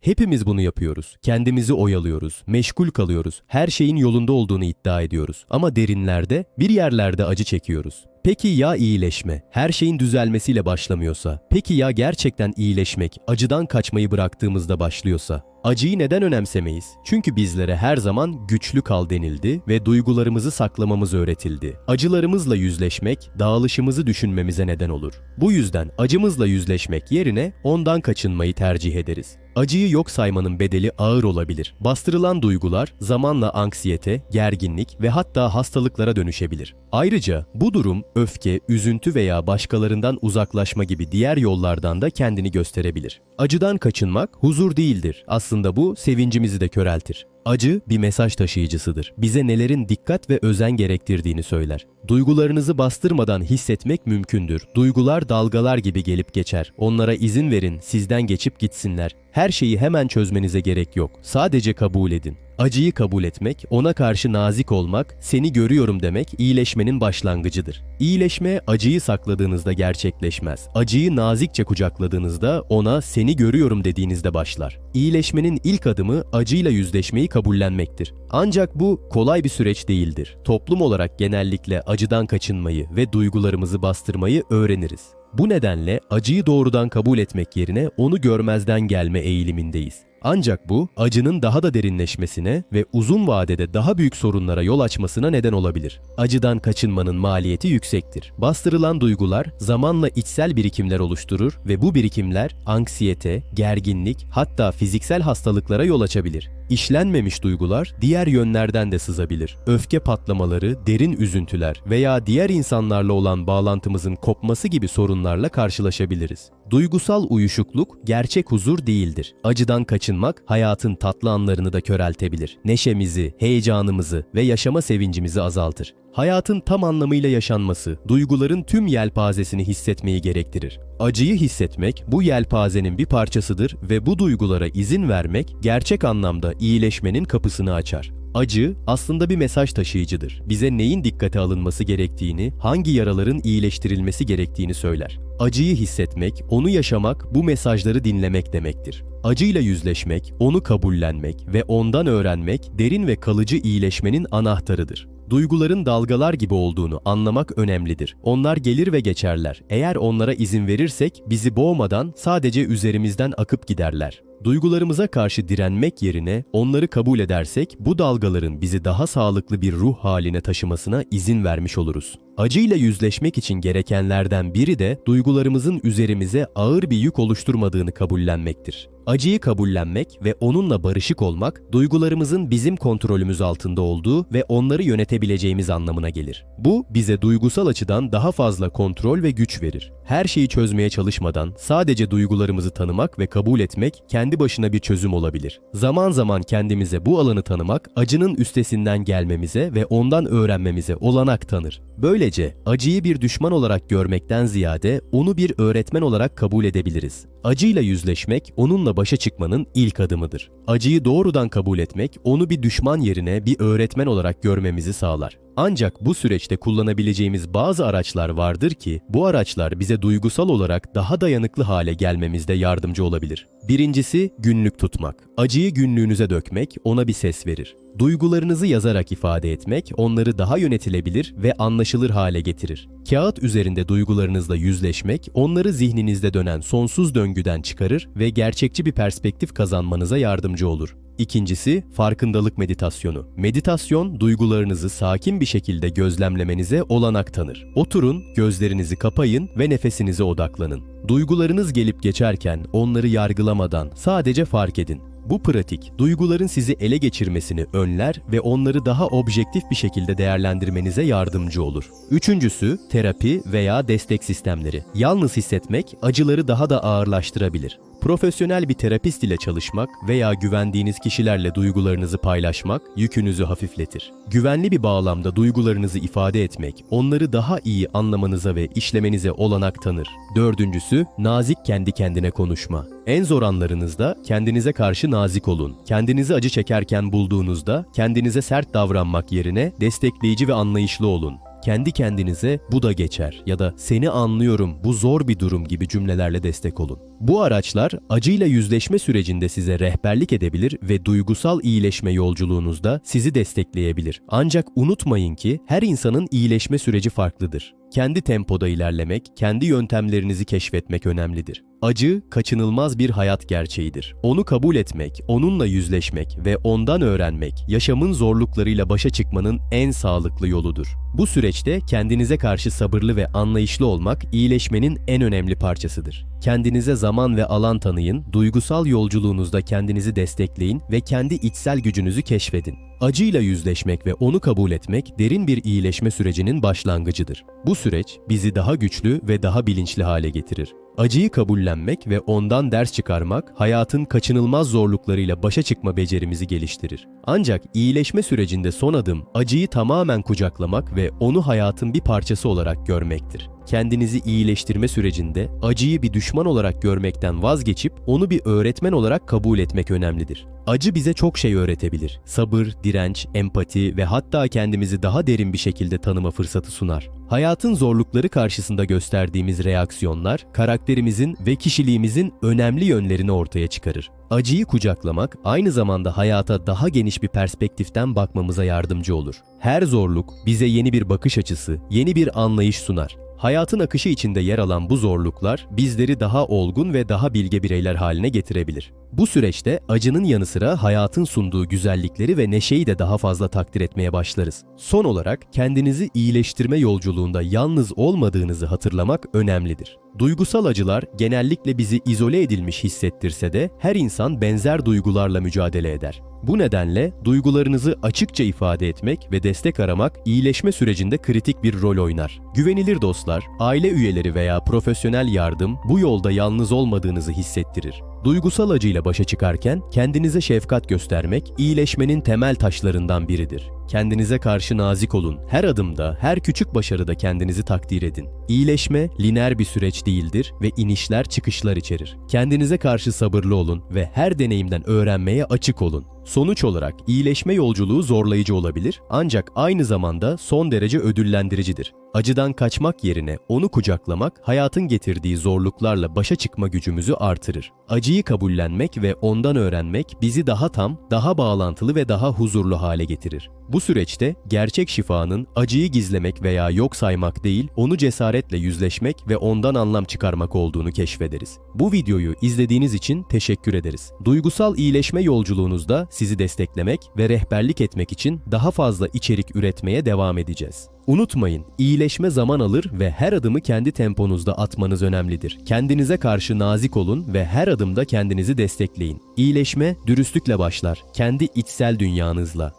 Hepimiz bunu yapıyoruz. Kendimizi oyalıyoruz, meşgul kalıyoruz. Her şeyin yolunda olduğunu iddia ediyoruz. Ama derinlerde, bir yerlerde acı çekiyoruz. Peki ya iyileşme, her şeyin düzelmesiyle başlamıyorsa? Peki ya gerçekten iyileşmek, acıdan kaçmayı bıraktığımızda başlıyorsa? Acıyı neden önemsemeyiz? Çünkü bizlere her zaman güçlü kal denildi ve duygularımızı saklamamız öğretildi. Acılarımızla yüzleşmek, dağılışımızı düşünmemize neden olur. Bu yüzden acımızla yüzleşmek yerine ondan kaçınmayı tercih ederiz. Acıyı yok saymanın bedeli ağır olabilir. Bastırılan duygular zamanla anksiyete, gerginlik ve hatta hastalıklara dönüşebilir. Ayrıca bu durum öfke, üzüntü veya başkalarından uzaklaşma gibi diğer yollardan da kendini gösterebilir. Acıdan kaçınmak huzur değildir. Aslında bu sevincimizi de köreltir. Acı bir mesaj taşıyıcısıdır. Bize nelerin dikkat ve özen gerektirdiğini söyler. Duygularınızı bastırmadan hissetmek mümkündür. Duygular dalgalar gibi gelip geçer. Onlara izin verin, sizden geçip gitsinler. Her şeyi hemen çözmenize gerek yok. Sadece kabul edin. Acıyı kabul etmek, ona karşı nazik olmak, seni görüyorum demek iyileşmenin başlangıcıdır. İyileşme acıyı sakladığınızda gerçekleşmez. Acıyı nazikçe kucakladığınızda ona seni görüyorum dediğinizde başlar. İyileşmenin ilk adımı acıyla yüzleşmeyi kabullenmektir. Ancak bu kolay bir süreç değildir. Toplum olarak genellikle acıdan kaçınmayı ve duygularımızı bastırmayı öğreniriz. Bu nedenle acıyı doğrudan kabul etmek yerine onu görmezden gelme eğilimindeyiz. Ancak bu acının daha da derinleşmesine ve uzun vadede daha büyük sorunlara yol açmasına neden olabilir. Acıdan kaçınmanın maliyeti yüksektir. Bastırılan duygular zamanla içsel birikimler oluşturur ve bu birikimler anksiyete, gerginlik hatta fiziksel hastalıklara yol açabilir. İşlenmemiş duygular diğer yönlerden de sızabilir. Öfke patlamaları, derin üzüntüler veya diğer insanlarla olan bağlantımızın kopması gibi sorunlarla karşılaşabiliriz. Duygusal uyuşukluk gerçek huzur değildir. Acıdan kaçınmak hayatın tatlı anlarını da köreltebilir. Neşemizi, heyecanımızı ve yaşama sevincimizi azaltır. Hayatın tam anlamıyla yaşanması, duyguların tüm yelpazesini hissetmeyi gerektirir. Acıyı hissetmek bu yelpazenin bir parçasıdır ve bu duygulara izin vermek gerçek anlamda iyileşmenin kapısını açar. Acı aslında bir mesaj taşıyıcıdır. Bize neyin dikkate alınması gerektiğini, hangi yaraların iyileştirilmesi gerektiğini söyler. Acıyı hissetmek, onu yaşamak, bu mesajları dinlemek demektir. Acıyla yüzleşmek, onu kabullenmek ve ondan öğrenmek derin ve kalıcı iyileşmenin anahtarıdır. Duyguların dalgalar gibi olduğunu anlamak önemlidir. Onlar gelir ve geçerler. Eğer onlara izin verirsek bizi boğmadan sadece üzerimizden akıp giderler. Duygularımıza karşı direnmek yerine onları kabul edersek bu dalgaların bizi daha sağlıklı bir ruh haline taşımasına izin vermiş oluruz. Acıyla yüzleşmek için gerekenlerden biri de duygularımızın üzerimize ağır bir yük oluşturmadığını kabullenmektir. Acıyı kabullenmek ve onunla barışık olmak, duygularımızın bizim kontrolümüz altında olduğu ve onları yönetebileceğimiz anlamına gelir. Bu, bize duygusal açıdan daha fazla kontrol ve güç verir. Her şeyi çözmeye çalışmadan sadece duygularımızı tanımak ve kabul etmek kendi başına bir çözüm olabilir. Zaman zaman kendimize bu alanı tanımak, acının üstesinden gelmemize ve ondan öğrenmemize olanak tanır. Böylece acıyı bir düşman olarak görmekten ziyade onu bir öğretmen olarak kabul edebiliriz. Acıyla yüzleşmek, onunla başa çıkmanın ilk adımıdır. Acıyı doğrudan kabul etmek, onu bir düşman yerine bir öğretmen olarak görmemizi sağlar. Ancak bu süreçte kullanabileceğimiz bazı araçlar vardır ki, bu araçlar bize duygusal olarak daha dayanıklı hale gelmemizde yardımcı olabilir. Birincisi günlük tutmak. Acıyı günlüğünüze dökmek ona bir ses verir. Duygularınızı yazarak ifade etmek onları daha yönetilebilir ve anlaşılır hale getirir. Kağıt üzerinde duygularınızla yüzleşmek onları zihninizde dönen sonsuz döngüden çıkarır ve gerçekçi bir perspektif kazanmanıza yardımcı olur. İkincisi farkındalık meditasyonu. Meditasyon duygularınızı sakin bir şekilde gözlemlemenize olanak tanır. Oturun, gözlerinizi kapayın ve nefesinize odaklanın. Duygularınız gelip geçerken onları yargılamadan sadece fark edin. Bu pratik, duyguların sizi ele geçirmesini önler ve onları daha objektif bir şekilde değerlendirmenize yardımcı olur. Üçüncüsü, terapi veya destek sistemleri. Yalnız hissetmek acıları daha da ağırlaştırabilir. Profesyonel bir terapist ile çalışmak veya güvendiğiniz kişilerle duygularınızı paylaşmak yükünüzü hafifletir. Güvenli bir bağlamda duygularınızı ifade etmek, onları daha iyi anlamanıza ve işlemenize olanak tanır. Dördüncüsü, nazik kendi kendine konuşma. En zor anlarınızda kendinize karşı nazik olun. Kendinizi acı çekerken bulduğunuzda kendinize sert davranmak yerine destekleyici ve anlayışlı olun. Kendi kendinize bu da geçer ya da seni anlıyorum bu zor bir durum gibi cümlelerle destek olun. Bu araçlar acıyla yüzleşme sürecinde size rehberlik edebilir ve duygusal iyileşme yolculuğunuzda sizi destekleyebilir. Ancak unutmayın ki her insanın iyileşme süreci farklıdır. Kendi tempoda ilerlemek, kendi yöntemlerinizi keşfetmek önemlidir. Acı kaçınılmaz bir hayat gerçeğidir. Onu kabul etmek, onunla yüzleşmek ve ondan öğrenmek yaşamın zorluklarıyla başa çıkmanın en sağlıklı yoludur. Bu süreçte kendinize karşı sabırlı ve anlayışlı olmak iyileşmenin en önemli parçasıdır. Kendinize zaman ve alan tanıyın, duygusal yolculuğunuzda kendinizi destekleyin ve kendi içsel gücünüzü keşfedin. Acıyla yüzleşmek ve onu kabul etmek derin bir iyileşme sürecinin başlangıcıdır. Bu süreç bizi daha güçlü ve daha bilinçli hale getirir. Acıyı kabullenmek ve ondan ders çıkarmak hayatın kaçınılmaz zorluklarıyla başa çıkma becerimizi geliştirir. Ancak iyileşme sürecinde son adım acıyı tamamen kucaklamak ve onu hayatın bir parçası olarak görmektir. Kendinizi iyileştirme sürecinde acıyı bir düşman olarak görmekten vazgeçip onu bir öğretmen olarak kabul etmek önemlidir. Acı bize çok şey öğretebilir. Sabır, direnç, empati ve hatta kendimizi daha derin bir şekilde tanıma fırsatı sunar. Hayatın zorlukları karşısında gösterdiğimiz reaksiyonlar karakterimizin ve kişiliğimizin önemli yönlerini ortaya çıkarır. Acıyı kucaklamak aynı zamanda hayata daha geniş bir perspektiften bakmamıza yardımcı olur. Her zorluk bize yeni bir bakış açısı, yeni bir anlayış sunar. Hayatın akışı içinde yer alan bu zorluklar bizleri daha olgun ve daha bilge bireyler haline getirebilir. Bu süreçte acının yanı sıra hayatın sunduğu güzellikleri ve neşeyi de daha fazla takdir etmeye başlarız. Son olarak kendinizi iyileştirme yolculuğunda yalnız olmadığınızı hatırlamak önemlidir. Duygusal acılar genellikle bizi izole edilmiş hissettirse de her insan benzer duygularla mücadele eder. Bu nedenle duygularınızı açıkça ifade etmek ve destek aramak iyileşme sürecinde kritik bir rol oynar. Güvenilir dostlar, aile üyeleri veya profesyonel yardım bu yolda yalnız olmadığınızı hissettirir. Duygusal acıyla başa çıkarken kendinize şefkat göstermek iyileşmenin temel taşlarından biridir. Kendinize karşı nazik olun. Her adımda, her küçük başarıda kendinizi takdir edin. İyileşme lineer bir süreç değildir ve inişler çıkışlar içerir. Kendinize karşı sabırlı olun ve her deneyimden öğrenmeye açık olun. Sonuç olarak iyileşme yolculuğu zorlayıcı olabilir ancak aynı zamanda son derece ödüllendiricidir. Acıdan kaçmak yerine onu kucaklamak hayatın getirdiği zorluklarla başa çıkma gücümüzü artırır. Acıyı kabullenmek ve ondan öğrenmek bizi daha tam, daha bağlantılı ve daha huzurlu hale getirir. Bu süreçte gerçek şifanın acıyı gizlemek veya yok saymak değil, onu cesaretle yüzleşmek ve ondan anlam çıkarmak olduğunu keşfederiz. Bu videoyu izlediğiniz için teşekkür ederiz. Duygusal iyileşme yolculuğunuzda sizi desteklemek ve rehberlik etmek için daha fazla içerik üretmeye devam edeceğiz. Unutmayın, iyileşme zaman alır ve her adımı kendi temponuzda atmanız önemlidir. Kendinize karşı nazik olun ve her adımda kendinizi destekleyin. İyileşme dürüstlükle başlar, kendi içsel dünyanızla.